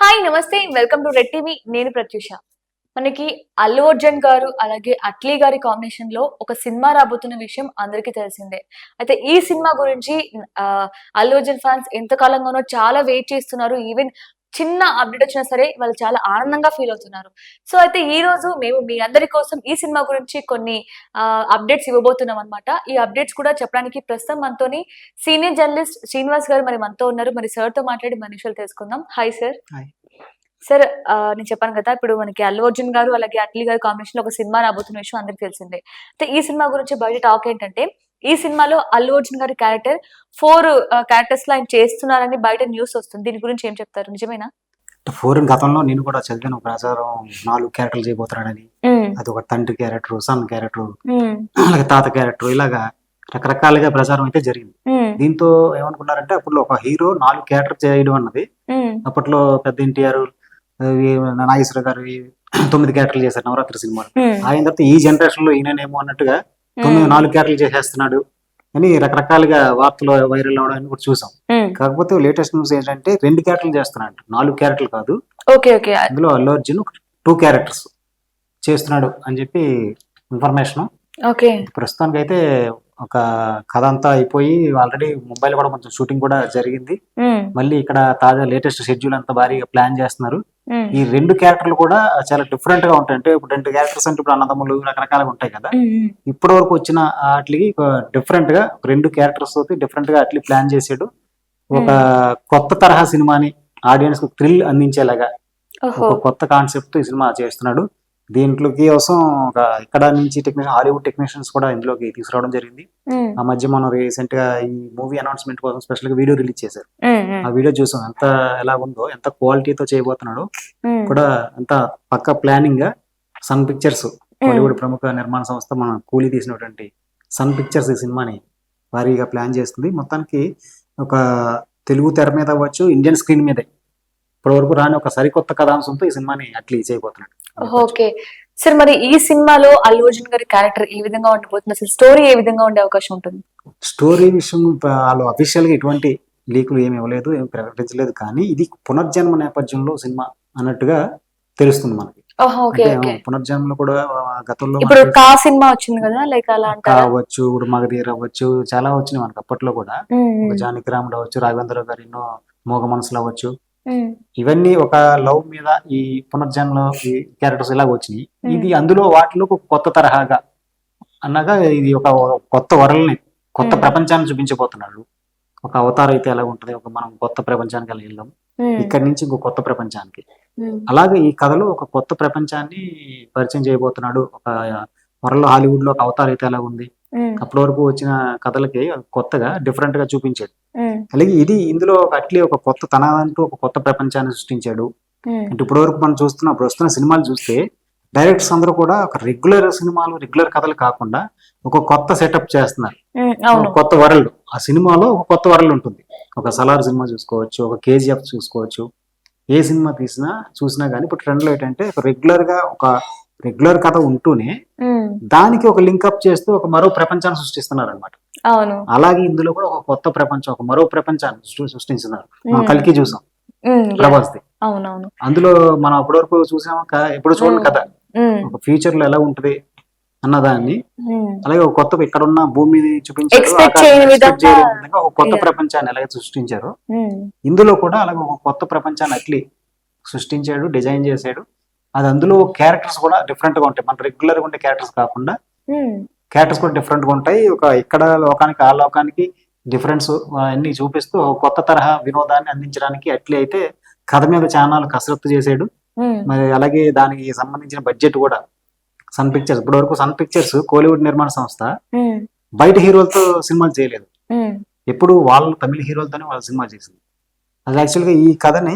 Hi నమస్తే welcome to red TV. నేను ప్రత్యూష. మనకి అల్లు అర్జున్ గారు అలాగే అట్లీ గారి కాంబినేషన్లో ఒక సినిమా రాబోతున్న విషయం అందరికీ తెలిసిందే. అయితే ఈ సినిమా గురించి అల్లు అర్జున్ ఫ్యాన్స్ ఎంతకాలంగానో చాలా వెయిట్ చేస్తున్నారు. ఈవెన్ చిన్న అప్డేట్ వచ్చినా సరే వాళ్ళు చాలా ఆనందంగా ఫీల్ అవుతున్నారు. సో అయితే ఈ రోజు మేము మీ అందరి కోసం ఈ సినిమా గురించి కొన్ని అప్డేట్స్ ఇవ్వబోతున్నాం అనమాట ఈ అప్డేట్స్ కూడా చెప్పడానికి ప్రస్తుతం మనతోని సీనియర్ జర్నలిస్ట్ శ్రీనివాస్ గారు మరి మనతో ఉన్నారు. మరి సార్తో మాట్లాడి మన విషయాలు తెలుసుకుందాం. Hi sir. సార్ నేను చెప్పాను కదా ఇప్పుడు మనకి అల్లు అర్జున్ గారు అలాగే అట్లీ గారి కాంబినేషన్లో ఒక సినిమా రాబోతున్న విషయం అందరికి తెలిసిందే. అయితే ఈ సినిమా గురించి బయట టాక్ ఏంటంటే ఈ సినిమాలో అల్లు అర్జున్ గారి క్యారెక్టర్ ఫోర్ క్యారెక్టర్స్లో ఆయన చేస్తున్నారని బయట న్యూస్ వస్తుంది. దీని గురించి ఏం చెప్తారు? నిజమేనా? ఫోరెన్ గతంలో నేను కూడా చదివాను. ప్రచారం నాలుగు క్యారెక్టర్లు చేయబోతున్నాడని. అది ఒక తండ్రి క్యారెక్టర్ సన్ క్యారెక్టర్ అలాగే తాత క్యారెక్టర్ ఇలాగా రకరకాలుగా ప్రచారం అయితే జరిగింది. దీంతో ఏమనుకున్నారంటే అప్పుడు ఒక హీరో నాలుగు క్యారెక్టర్ చేయడం అన్నది. అప్పట్లో పెద్ద ఎన్టీఆర్ నాగేశ్వర గారు తొమ్మిది క్యారెక్టర్లు చేశారు నవరాత్రి సినిమాలు. ఆయన తర్వాత ఈ జనరేషన్లో ఈయననేమో అన్నట్టుగా తొమ్మిది నాలుగు క్యారెక్టర్లు చేసేస్తున్నాడు అని రకరకాలుగా వార్తలు వైరల్ అవడం కూడా చూసాం. కాకపోతే లేటెస్ట్ న్యూస్ ఏంటంటే రెండు క్యారెక్టర్లు చేస్తున్నాడు నాలుగు క్యారెక్టర్లు కాదు. Okay okay. అందులో అల్లు అర్జున్ టూ క్యారెక్టర్స్ చేస్తున్నాడు అని చెప్పి ఇన్ఫర్మేషన్ ఓకే. ప్రస్తుతానికి అయితే ఒక కథ అంతా అయిపోయి ఆల్రెడీ ముంబైలో కూడా కొంచెం షూటింగ్ కూడా జరిగింది. మళ్ళీ ఇక్కడ తాజా లేటెస్ట్ షెడ్యూల్ అంతా భారీగా ప్లాన్ చేస్తున్నారు. ఈ రెండు క్యారెక్టర్లు కూడా చాలా డిఫరెంట్గా ఉంటాయి. అంటే ఇప్పుడు రెండు క్యారెక్టర్స్ అంటే ఇప్పుడు అన్నదమ్ములు రకరకాలుగా ఉంటాయి కదా. ఇప్పటి వరకు వచ్చిన వాటికి డిఫరెంట్గా రెండు క్యారెక్టర్స్ తోటి డిఫరెంట్గా అట్లీ ప్లాన్ చేసాడు. ఒక కొత్త తరహా సినిమాని ఆడియన్స్కు థ్రిల్ అందించేలాగా ఒక కొత్త కాన్సెప్ట్తో ఈ సినిమా చేస్తున్నాడు. దీంట్లోకి కోసం ఒక ఇక్కడ నుంచి టెక్నీషియన్ హాలీవుడ్ టెక్నీషియన్స్ కూడా ఇందులోకి తీసుకురావడం జరిగింది. ఆ మధ్య మనం రీసెంట్గా ఈ మూవీ అనౌన్స్మెంట్ కోసం స్పెషల్గా వీడియో రిలీజ్ చేశారు. ఆ వీడియో చూసాం. ఎంత ఎలా ఉందో ఎంత క్వాలిటీతో చేయబోతున్నాడో కూడా అంత పక్క ప్లానింగ్గా సన్ పిక్చర్స్ బాలీవుడ్ ప్రముఖ నిర్మాణ సంస్థ మన కూలీ తీసినటువంటి సన్ పిక్చర్స్ ఈ సినిమాని భారీగా ప్లాన్ చేస్తుంది. మొత్తానికి ఒక తెలుగు తెర మీద అవ్వచ్చు ఇండియన్ స్క్రీన్ మీదే. ఇప్పటివరకు రాని ఒక సరికొత్త కథాంశంతో ఈ సినిమాని అట్లీ చేయబోతున్నాడు. ఓకే. సార్ మరి ఈ సినిమాలో అల్లు అర్జున్ గారి క్యారెక్టర్ ఏ విధంగా ఉండబోతుంది అసలు స్టోరీ ఏ విధంగా ఉండే అవకాశం ఉంటుంది? స్టోరీ విషయం వాళ్ళు అఫీషియల్గా ఎటువంటి లీకులు ఏమి ఇవ్వలేదు ఏమి ప్రకటించలేదు. కానీ ఇది పునర్జన్మ నేపథ్యంలో సినిమా అన్నట్టుగా తెలుస్తుంది మనకి. పునర్జన్మలో కూడా గతంలో ఇప్పుడు కా సినిమా వచ్చింది కదా లైక్ అలా కావచ్చు ఇప్పుడు మగధీర అవ్వచ్చు చాలా వచ్చినాయి మనకి అప్పట్లో కూడా. జానకి రాముడు అవ్వచ్చు రాఘవేంద్ర గారు ఎన్నో మోగ మనసులు అవ్వచ్చు. ఇవన్నీ ఒక లవ్ మీద ఈ పునర్జన్మలో ఈ క్యారెక్టర్స్ ఇలాగ వచ్చినాయి. ఇది అందులో వాటిలో ఒక కొత్త తరహాగా అన్నగా ఇది ఒక కొత్త వరల్ని కొత్త. ప్రపంచాన్ని చూపించబోతున్నాడు. ఒక అవతారం అయితే ఎలా ఉంటది? ఒక మనం కొత్త ప్రపంచానికి ఎలా వెళ్దాం. ఇక్కడి నుంచి ఇంకో కొత్త ప్రపంచానికి. అలాగే ఈ కథలో ఒక కొత్త ప్రపంచాన్ని పరిచయం చేయబోతున్నాడు. ఒక వరల్డ్ హాలీవుడ్లో ఒక అవతారం అయితే ఎలా ఉంది? అప్పటి వరకు వచ్చిన కథలకి కొత్తగా డిఫరెంట్గా చూపించాడు. అలాగే ఇది ఇందులో ఒక అట్లీ ఒక కొత్త తనాదంటూ ఒక కొత్త ప్రపంచాన్ని సృష్టించాడు. అంటే ఇప్పటి వరకు మనం చూస్తున్న వస్తున్న సినిమాలు చూస్తే డైరెక్టర్స్ అందరూ కూడా ఒక రెగ్యులర్ సినిమాలు రెగ్యులర్ కథలు కాకుండా ఒక కొత్త సెటప్ చేస్తున్నారు. కొత్త వరల్డ్. ఆ సినిమాలో ఒక కొత్త వరల్డ్ ఉంటుంది. ఒక సలార్ సినిమా చూసుకోవచ్చు ఒక కేజీఎఫ్ చూసుకోవచ్చు. ఏ సినిమా తీసినా చూసినా కానీ ఇప్పుడు ట్రెండ్లో ఏంటంటే రెగ్యులర్గా ఒక రెగ్యులర్ కథ ఉంటూనే దానికి ఒక లింకప్ చేస్తూ ఒక మరో ప్రపంచాన్ని సృష్టిస్తున్నారు అనమాట అవును. అలాగే ఇందులో కూడా ఒక కొత్త ప్రపంచం ఒక మరో ప్రపంచాన్ని సృ- సృష్టించున్నారు మనం ఉమ్, కలికి చూసాం. ప్రభాస్ది అవునవును. అందులో మనం అప్పటి వరకు చూసాము ఎప్పుడు చూడండి కదా ఒక ఫ్యూచర్లో ఎలా ఉంటది అన్నదాన్ని. అలాగే ఒక కొత్త ఇక్కడ ఉన్న భూమిని చూపించారు ఒక కొత్త. ప్రపంచాన్ని ఎలాగ సృష్టించారు ఇందులో కూడా అలాగే ఒక కొత్త ప్రపంచాన్ని అట్లీ సృష్టించాడు డిజైన్ చేశాడు. అది అందులో క్యారెక్టర్స్ కూడా డిఫరెంట్గా ఉంటాయి. మన రెగ్యులర్గా ఉండే క్యారెక్టర్స్ కాకుండా క్యారెక్టర్స్ కూడా డిఫరెంట్గా ఉంటాయి. ఒక ఇక్కడ లోకానికి ఆ లోకానికి డిఫరెన్స్ అన్ని చూపిస్తూ కొత్త తరహా వినోదాన్ని అందించడానికి అట్లీ అయితే కథ మీద చాలా కసరత్తు చేశాడు. ఉమ్, మరి అలాగే దానికి సంబంధించిన బడ్జెట్ కూడా సన్ పిక్చర్స్ ఇప్పటి వరకు సన్ పిక్చర్స్ కోలీవుడ్ నిర్మాణ సంస్థ ఉమ్, బయట హీరోలతో సినిమాలు చేయలేదు. ఎప్పుడు వాళ్ళు తమిళ హీరోలతోనే వాళ్ళ సినిమా చేసింది. అది యాక్చువల్గా ఈ కథని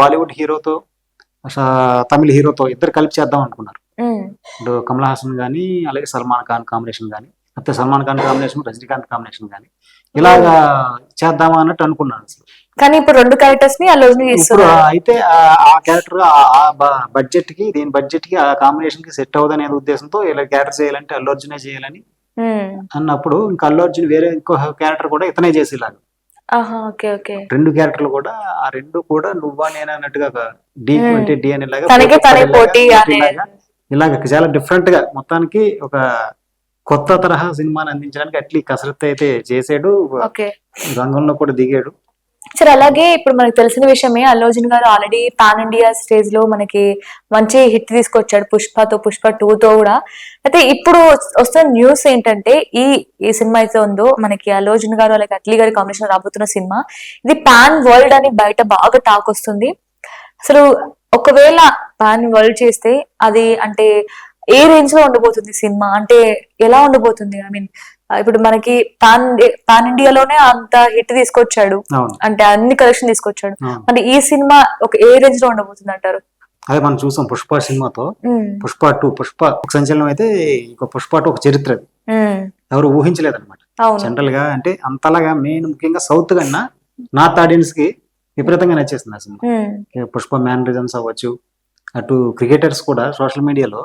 బాలీవుడ్ హీరోతో తమిళ హీరోతో ఇద్దరు కలిపి చేద్దాం అనుకున్నారు. ఇప్పుడు కమల్ హాసన్ కానీ అలాగే సల్మాన్ ఖాన్ కాంబినేషన్ కానీ అయితే సల్మాన్ ఖాన్ కాంబినేషన్ రజనీకాంత్ కాంబినేషన్ కానీ ఇలాగా చేద్దామా అన్నట్టు అనుకున్నాను అసలు. కానీ ఇప్పుడు రెండు క్యారెక్టర్స్ని ఇప్పుడు అయితే ఆ- క్యారెక్టర్ ఆ బడ్జెట్కి దీని బడ్జెట్కి ఆ కాంబినేషన్కి సెట్ అవ్వదనే ఉద్దేశంతో ఇలా క్యారెక్టర్ చేయాలంటే అల్లు అర్జునే చేయాలని అన్నప్పుడు ఇంకా అల్లు అర్జున్ వేరే ఇంకో క్యారెక్టర్ కూడా ఇతనే చేసేలాగా. రెండు క్యారెక్టర్లు కూడా ఆ రెండు కూడా నువ్వా నేను అన్నట్టుగా డి. అంటే డి అనే ఇలాగ. చాలా డిఫరెంట్గా మొత్తానికి ఒక కొత్త తరహా సినిమాని అందించడానికి అట్లీ కసరత్తు అయితే చేసాడు రంగంలో కూడా దిగాడు. సరే అలాగే ఇప్పుడు మనకు తెలిసిన విషయమే అల్లోజన్ గారు ఆల్రెడీ పాన్ ఇండియా స్టేజ్లో మనకి మంచి హిట్ తీసుకొచ్చాడు పుష్పతో పుష్ప టూ తో కూడా. అయితే ఇప్పుడు వస్తున్న న్యూస్ ఏంటంటే ఈ ఈ సినిమా అయితే ఉందో మనకి అల్లోజన్ గారు అలాగే అట్లీ గారి కాంబినేషన్ రాబోతున్న సినిమా ఇది పాన్ వరల్డ్ అని బయట బాగా టాక్ వస్తుంది. అసలు ఒకవేళ పాన్ వరల్డ్ చేస్తే అది అంటే ఏ రేంజ్లో ఉండబోతుంది సినిమా? అంటే ఎలా ఉండబోతుంది? ఐ మీన్ ఇప్పుడు మనకి పాన్ పాన్ ఇండియాలోనే అంత హిట్ తీసుకొచ్చాడు. అంటే అన్ని కలెక్షన్ తీసుకొచ్చాడు. మరి ఈ సినిమా ఒక ఏ రేంజ్లో ఉండబోతుంది అంటారు అదే మనం చూసాం పుష్ప సినిమాతో. పుష్ప టూ పుష్ప ఒక సంచలనం అయితే ఇంకో పుష్ప టూ ఒక చరిత్ర అది. ఎవరు ఊహించలేదన్నమాట. అవును. జనరల్గా అంటే అంతలాగా మెయిన్ ముఖ్యంగా సౌత్ కన్నా నార్త్ ఆడియన్స్కి విపరీతంగా నచ్చేసింది ఆ సినిమా. పుష్ప మ్యానరిజమ్స్ అవ్వచ్చు. అటు క్రికెటర్స్ కూడా సోషల్ మీడియాలో.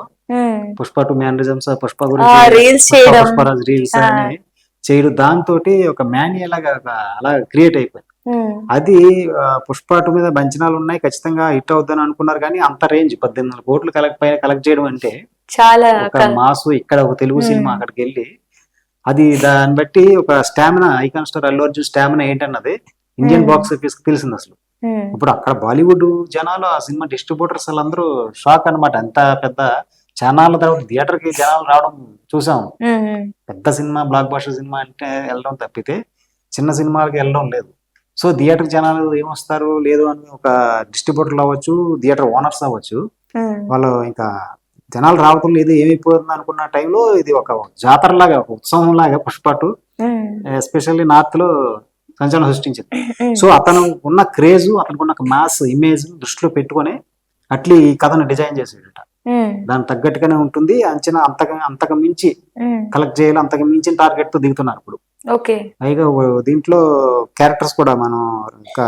పుష్ప టూ మ్యానరిజమ్స్ పుష్ప గురించి రీల్స్ చేయడం. పుష్పరాజ్ రీల్స్. అని చేయడం. దాంతో ఒక మ్యాన్ లాగా ఒక అలా క్రియేట్ అయిపోయింది. అది ఆ, పుష్ప టూ మీద అంచనాలు ఉన్నాయి. ఖచ్చితంగా హిట్ అవుతుందని అనుకున్నారు కానీ అంత రేంజ్ పద్దెనిమిది వందల కోట్లు కలెక్ట్ పైన కలెక్ట్ చేయడం అంటే చాలా ఒక మాసు ఇక్కడ ఒక తెలుగు. సినిమా అక్కడికి వెళ్ళి అది దాన్ని బట్టి ఒక stamina icon star Allu Arjun stamina ఏంటన్నది ఇండియన్. బాక్స్ ఆఫీస్ తెలిసింది అసలు. ఇప్పుడు అక్కడ బాలీవుడ్ జనాలు ఆ సినిమా డిస్ట్రిబ్యూటర్స్ వాళ్ళందరూ షాక్ అన్నమాట. ఎంత పెద్ద ఛానల్ తర్వాత థియేటర్కి జనాలు రావడం చూసాం. పెద్ద సినిమా బ్లాక్ బాస్టర్ సినిమా అంటే వెళ్ళడం తప్పితే చిన్న సినిమాలకి వెళ్ళడం లేదు. సో థియేటర్ జనాలు ఏమొస్తారు లేదు అని ఒక డిస్ట్రిబ్యూటర్లు అవ్వచ్చు థియేటర్ ఓనర్స్ అవ్వచ్చు. వాళ్ళు ఇంకా జనాలు రావటం లేదు ఏమైపోతుంది అనుకున్న టైంలో ఇది ఒక జాతర లాగా ఒక ఉత్సవం లాగా పుష్పటు ఎస్పెషల్లీ నార్త్లో సంచలనం సృష్టించింది. సో అతను ఉన్న క్రేజ్ అతనికి ఉన్న మాస్ ఇమేజ్ దృష్టిలో పెట్టుకొని అట్లీ ఈ కథను డిజైన్ చేసేటట. ఉమ్, దాని తగ్గట్టుగానే ఉంటుంది. అంచనా అంతగా అంతకు మించి. కలెక్ట్ చేయాలి అంతకు మించిన టార్గెట్తో దిగుతున్నారు ఇప్పుడు. ఓకే. పైగా దీంట్లో క్యారెక్టర్స్ కూడా మనం ఒక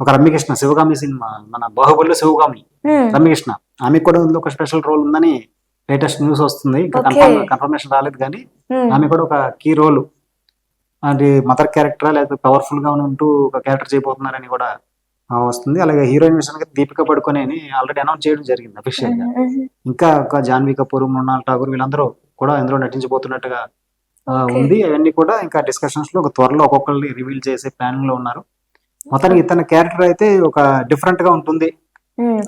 ఒక రమ్యకృష్ణ శివగామి సినిమా మన బాహుబలిలో శివగామి రమ్యకృష్ణ. ఆమె కూడా ఒక స్పెషల్ రోల్ ఉందని లేటెస్ట్ న్యూస్ వస్తుంది. ఇంకా కన్ఫర్మేషన్ రాలేదు కానీ ఆమె కూడా ఒక కీ రోల్ అది మదర్ క్యారెక్టరా లేకపోతే పవర్ఫుల్గా ఉంటూ ఒక క్యారెక్టర్ చేయబోతున్నారని కూడా వస్తుంది. అలాగే హీరోయిన్ విషయానికి దీపిక పడుకొని అని ఆల్రెడీ అనౌన్స్ చేయడం జరిగింది అఫీషియల్గా. ఇంకా ఒక జాన్వీ కపూర్ మృణాల్ ఠాగూర్ వీళ్ళందరూ కూడా ఇందులో నటించబోతున్నట్టుగా. ఉంది. అవన్నీ కూడా ఇంకా డిస్కషన్స్లో ఒక త్వరలో ఒక్కొక్కరిని రివీల్ చేసే ప్లానింగ్లో ఉన్నారు. మొత్తానికి ఇతని క్యారెక్టర్ అయితే ఒక డిఫరెంట్గా ఉంటుంది.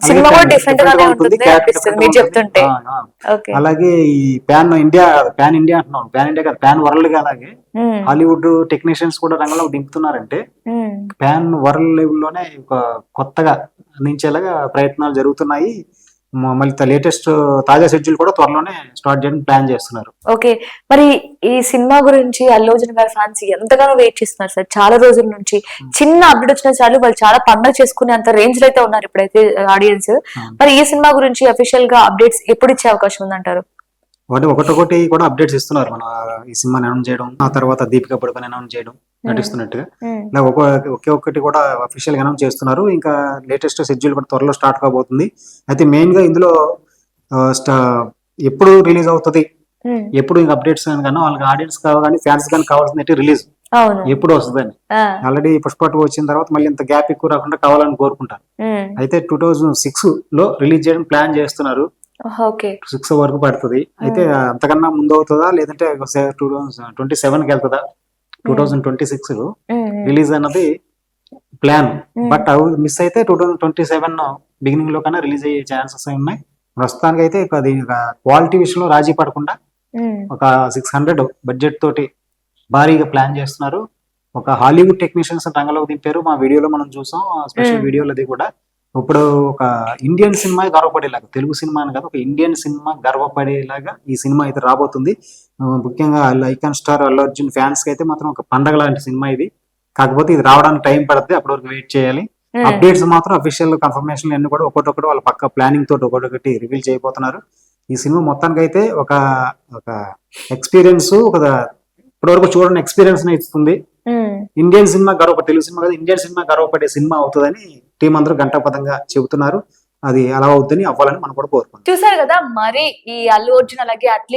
సినిమా కూడా డిఫరెంట్ గానే ఉంటుంది అనిపిస్తుంది మీరు చెప్తుంటే. అలాగే ఈ ప్యాన్ ఇండియా ప్యాన్ ఇండియా అంటున్నాం. ప్యాన్ ఇండియా కాదు ప్యాన్ వరల్డ్గా అలాగే హాలీవుడ్ టెక్నీషియన్స్ కూడా రంగంలో దింపుతున్నారంటే ప్యాన్ వరల్డ్ లెవెల్లోనే ఒక కొత్తగా అందించేలాగా ప్రయత్నాలు జరుగుతున్నాయి. మళ్ళీ లేటెస్ట్ తాజా షెడ్యూల్ కూడా త్వరలోనే స్టార్ట్ చేయడం ప్లాన్ చేస్తున్నారు. ఓకే. మరి ఈ సినిమా గురించి అల్లు అర్జున్ గారి ఫ్యాన్స్ ఎంతగానో వెయిట్ చేస్తున్నారు సార్. చాలా రోజుల నుంచి చిన్న అప్డేట్ వచ్చిన చాలు వాళ్ళు చాలా పండగ చేసుకునే అంత రేంజ్లో అయితే ఉన్నారు ఇప్పుడైతే ఆడియన్స్ మరి ఈ సినిమా గురించి అఫీషియల్గా అప్డేట్స్ ఎప్పుడు ఇచ్చే అవకాశం ఉందంటారు? ఒకటి ఒకటొకటి కూడా అప్డేట్స్ ఇస్తున్నారు మన ఈ సినిమాని అనౌన్స్ చేయడం ఆ తర్వాత దీపిక పడుకొని అనౌన్స్ చేయడం నటిస్తున్నట్టుగా. ఇలా ఒకే ఒక్కటి కూడా అఫీషియల్ అనౌన్స్ చేస్తున్నారు. ఇంకా లేటెస్ట్ షెడ్యూల్ కూడా త్వరలో స్టార్ట్ కాబోతుంది. అయితే మెయిన్గా ఇందులో ఎప్పుడు రిలీజ్ అవుతుంది? ఎప్పుడు ఇంకా అప్డేట్స్ కానీ వాళ్ళకి ఆడియన్స్ కావాలి ఫ్యాన్స్ కానీ కావాల్సింది రిలీజ్ ఎప్పుడు వస్తుందని. ఆల్రెడీ పుష్ప టూ వచ్చిన తర్వాత మళ్ళీ ఇంత గ్యాప్ ఎక్కువ రాకుండా కావాలని కోరుకుంటారు. అయితే టూ థౌజండ్ సిక్స్లో రిలీజ్ చేయడం ప్లాన్ చేస్తున్నారు. సిక్స్ వరకు పడుతుంది. అయితే అంతకన్నా ముందు అవుతుందా? లేదంటే టూ థౌసండ్ ట్వంటీ సెవెన్కి వెళ్తుందా two thousand twenty six release అన్నది ప్లాన్. బట్ అవి మిస్ అయితే టూ థౌసండ్ ట్వంటీ సెవెన్ బిగినింగ్లో కన్నా రిలీజ్ అయ్యే ఛాన్సెస్ ఉన్నాయి. ప్రస్తుతానికి అయితే అది క్వాలిటీ విషయంలో రాజీ పడకుండా ఒక సిక్స్ హండ్రెడ్ బడ్జెట్ తోటి భారీగా ప్లాన్ చేస్తున్నారు. ఒక హాలీవుడ్ టెక్నీషియన్స్ రంగంలోకి దింపారు. మా వీడియోలో మనం చూసాం. స్పెషల్. వీడియోలో అది కూడా. ఇప్పుడు ఒక ఇండియన్ సినిమా గర్వపడేలాగా తెలుగు సినిమా అని కాదు ఒక ఇండియన్ సినిమా గర్వపడేలాగా ఈ సినిమా అయితే రాబోతుంది. ముఖ్యంగా ఐకాన్ స్టార్ అల్లు అర్జున్ ఫ్యాన్స్కి అయితే మాత్రం ఒక పండగ లాంటి సినిమా ఇది. కాకపోతే ఇది రావడానికి టైం పడుతుంది అప్పటి వరకు వెయిట్ చేయాలి. అప్డేట్స్ మాత్రం అఫీషియల్ కన్ఫర్మేషన్ అన్ని కూడా ఒకటొకటి వాళ్ళ పక్క ప్లానింగ్ తోటి ఒకటొకటి రివీల్ చేయబోతున్నారు. ఈ సినిమా మొత్తానికి అయితే ఒక ఒక ఎక్స్పీరియన్స్ ఒక ఇప్పటివరకు చూడని ఎక్స్పీరియన్స్ ఇస్తుంది. ఇండియన్ సినిమా గర్వ తెలుగు సినిమా కాదు ఇండియన్ సినిమా గర్వపడే సినిమా అవుతుందని టీం అందరూ గంటపదంగా చెబుతున్నారు. అది అలా అవుతుంది అవ్వాలని మనం కూడా కోరుకుంటాం చూసారు కదా మరి ఈ అల్లు అర్జున్ అలాగే అట్లీ